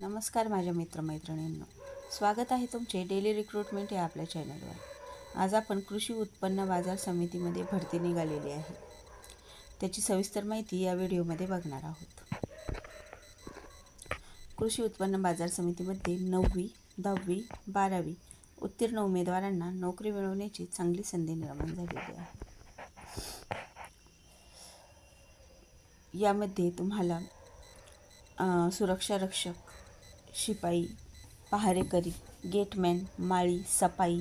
नमस्कार माझ्या मित्रमैत्रिणींनो. स्वागत आहे तुमचे डेली रिक्रुटमेंट या आपल्या चॅनलवर आज आपण कृषी उत्पन्न बाजार समितीमध्ये भरती निघालेली आहे. त्याची सविस्तर माहिती या व्हिडिओमध्ये बघणार आहोत. कृषी उत्पन्न बाजार समितीमध्ये नववी दहावी बारावी उत्तीर्ण उमेदवारांना नोकरी मिळवण्याची चांगली संधी निर्माण झालेली आहे. यामध्ये तुम्हाला सुरक्षा रक्षक शिपाई पहारेकरी गेटमॅन माळी सफाई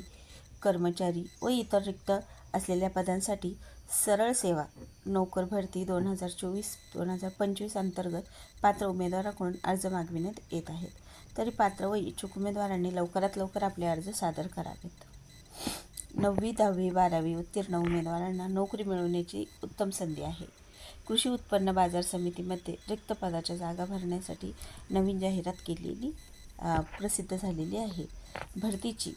कर्मचारी व इतर रिक्त असलेल्या पदांसाठी सरळ सेवा. नोकर भरती दोन हजार चोवीस दोन हजार पंचवीस अंतर्गत पात्र उमेदवाराकडून अर्ज मागविण्यात येत आहेत. तरी पात्र व इच्छुक उमेदवारांनी लवकरात लवकर आपले अर्ज सादर करावेत. नववी दहावी बारावी उत्तीर्ण उमेदवारांना नोकरी मिळवण्याची उत्तम संधी आहे. कृषी उत्पन्न बाजार समितीमध्ये रिक्तपदाच्या जागा भरण्यासाठी नवीन जाहिरात केलेली प्रसिद्ध झालेली आहे. भरतीची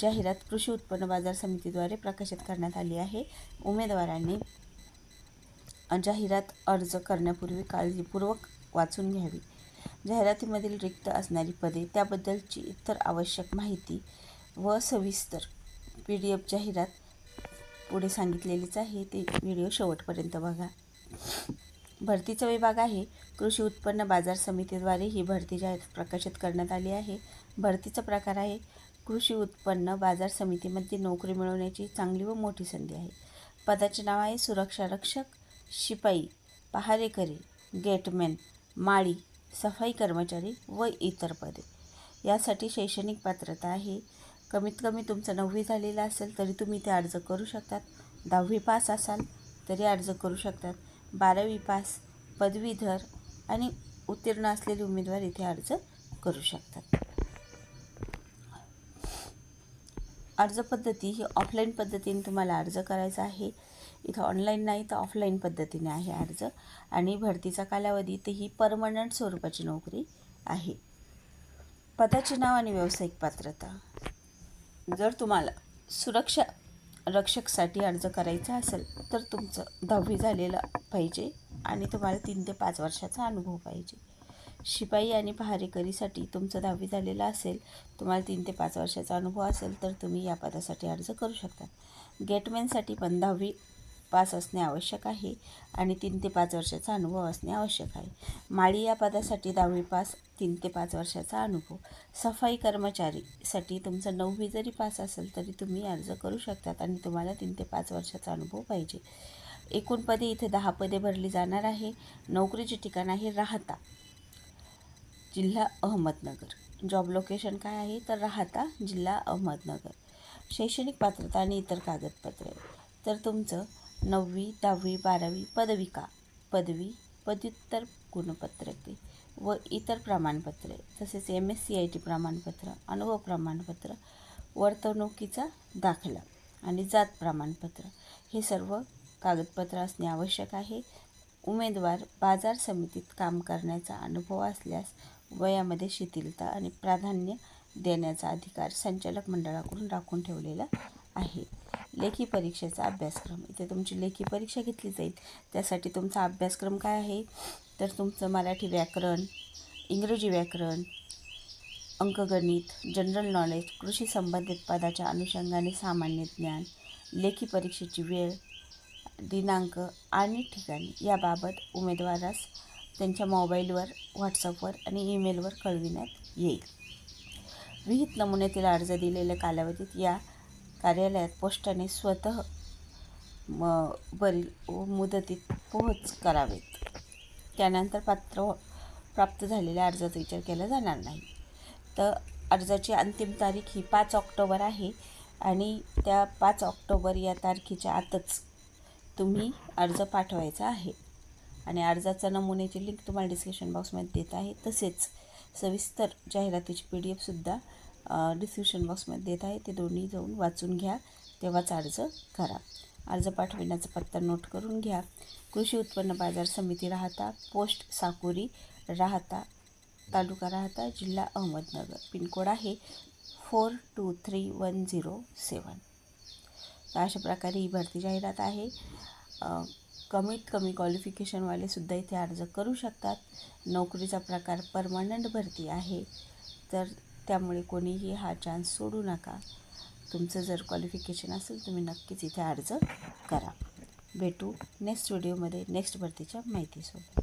जाहिरात कृषी उत्पन्न बाजार समितीद्वारे प्रकाशित करण्यात आली आहे. उमेदवारांनी जाहिरात अर्ज करण्यापूर्वी काळजीपूर्वक वाचून घ्यावी. जाहिरातीमधील रिक्त असणारी पदे त्याबद्दलची इतर आवश्यक माहिती व सविस्तर पी डी एफ जाहिरात पुढे सांगितलेलीच आहे. ते व्हिडिओ शेवटपर्यंत बघा. भरतीचा विभाग आहे. कृषी उत्पन्न बाजार समितीद्वारे ही भरती जाहीर प्रकाशित करण्यात आली आहे. भरतीचा प्रकार आहे. कृषी उत्पन्न बाजार समितीमध्ये नोकरी मिळवण्याची चांगली व मोठी संधी आहे. पदाचे नाव आहे सुरक्षा रक्षक शिपाई पहारेकरी गेटमॅन माळी सफाई कर्मचारी व इतर पदे. यासाठी शैक्षणिक पात्रता आहे. कमीत कमी तुमचं नववी झालेलं असेल तरी तुम्ही ते अर्ज करू शकतात. दहावी पास असाल तरी अर्ज करू शकतात. बारावी पास पदवीधर आणि उत्तीर्ण असलेले उमेदवार इथे अर्ज करू शकतात. अर्ज पद्धती ही ऑफलाईन पद्धतीने तुम्हाला अर्ज करायचा आहे. इथं ऑनलाईन नाही तर ऑफलाईन पद्धतीने आहे अर्ज. आणि भरतीचा कालावधी तर ही परमनंट स्वरूपाची नोकरी आहे. पदाचे नाव आणि व्यावसायिक पात्रता. जर तुम्हाला सुरक्षा रक्षकसाठी अर्ज करायचा असेल तर तुमचं दहावी झालेलं पाहिजे आणि तुम्हाला तीन ते पाच वर्षाचा अनुभव पाहिजे. शिपाई आणि पहारेकरीसाठी तुमचं दहावी झालेलं असेल तुम्हाला तीन ते पाच वर्षाचा अनुभव असेल तर तुम्ही या पदासाठी अर्ज करू शकता. गेटमॅनसाठी पण दहावी पास असणे आवश्यक आहे आणि तीन ते पाच वर्षाचा अनुभव असणे आवश्यक आहे. माळी या पदासाठी दहावी पास तीन ते पाच वर्षाचा अनुभव. सफाई कर्मचारीसाठी तुमचं नववी जरी पास असेल तरी तुम्ही अर्ज करू शकतात आणि तुम्हाला तीन ते पाच वर्षाचा अनुभव पाहिजे. एकूण पदे इथे दहा पदे भरली जाणार आहे. नोकरीचे ठिकाण आहे राहता. जिल्हा अहमदनगर. जॉब लोकेशन काय आहे? तर राहता जिल्हा अहमदनगर. शैक्षणिक पात्रता आणि इतर कागदपत्रे. तर तुमचं नववी दहावी बारावी पदविका. पदवी पदव्युत्तर गुणपत्रके व इतर प्रमाणपत्रे तसेच M S C I T प्रमाणपत्र अनुभव प्रमाणपत्र वर्तणुकीचा दाखला आणि जात प्रमाणपत्र. हे सर्व कागदपत्र असणे आवश्यक आहे. उमेदवार बाजार समितीत काम करण्याचा अनुभव असल्यास वयामध्ये शिथिलता आणि प्राधान्य देण्याचा अधिकार संचालक मंडळाकडून राखून ठेवलेला आहे. लेखी परीक्षेचा अभ्यासक्रम. इथे तुमची लेखी परीक्षा घेतली जाईल. त्यासाठी तुमचा अभ्यासक्रम काय आहे? तर तुमचं मराठी व्याकरण इंग्रजी व्याकरण अंकगणित जनरल नॉलेज कृषी संबंधित पदाच्या अनुषंगाने सामान्य ज्ञान लेखी परीक्षेची वेळ दिनांक आणि ठिकाणी याबाबत उमेदवारास त्यांच्या मोबाईलवर व्हॉट्सअपवर आणि ईमेलवर कळविण्यात येईल. विहित नमुन्यातील अर्ज दिलेल्या कालावधीत या कार्यालयात पोस्टाने स्वतः म वरील व मुदतीत पोहोच करावेत. त्यानंतर पात्र प्राप्त झालेल्या अर्जाचा विचार केला जाणार नाही. तर अर्जाची अंतिम तारीख ही पाच ऑक्टोबर आहे आणि त्या पाच ऑक्टोबर या तारखेच्या आतच तुम्ही अर्ज पाठवायचा आहे. आणि अर्जाचा नमुन्याची लिंक तुम्हाला डिस्क्रिप्शन बॉक्समध्ये देत आहे. तसेच सविस्तर जाहिरातीची पी डी एफसुद्धा डिस्क्रिप्शन बॉक्समध्ये देत आहे. ते दोन्ही जाऊन वाचून घ्या. तेव्हाच अर्ज करा. अर्ज पाठविण्याचा पत्ता नोट करून घ्या. कृषी उत्पन्न बाजार समिती राहता. पोस्ट साकोरी राहता. तालुका राहता. जिल्हा अहमदनगर. पिनकोड आहे four two three one zero seven. तर अशा प्रकारे ही भरती जाहिरात आहे. कमीत कमी क्वालिफिकेशनवाले सुद्धा इथे अर्ज करू शकतात. नोकरीचा प्रकार परमनंट भरती आहे. तर त्यामुळे कोणीही हा चान्स सोडू नका. तुमचं जर क्वालिफिकेशन असेल तुम्ही नक्कीच इथे अर्ज करा. भेटू नेक्स्ट व्हिडिओमध्ये नेक्स्ट भरतीच्या माहितीसोबत.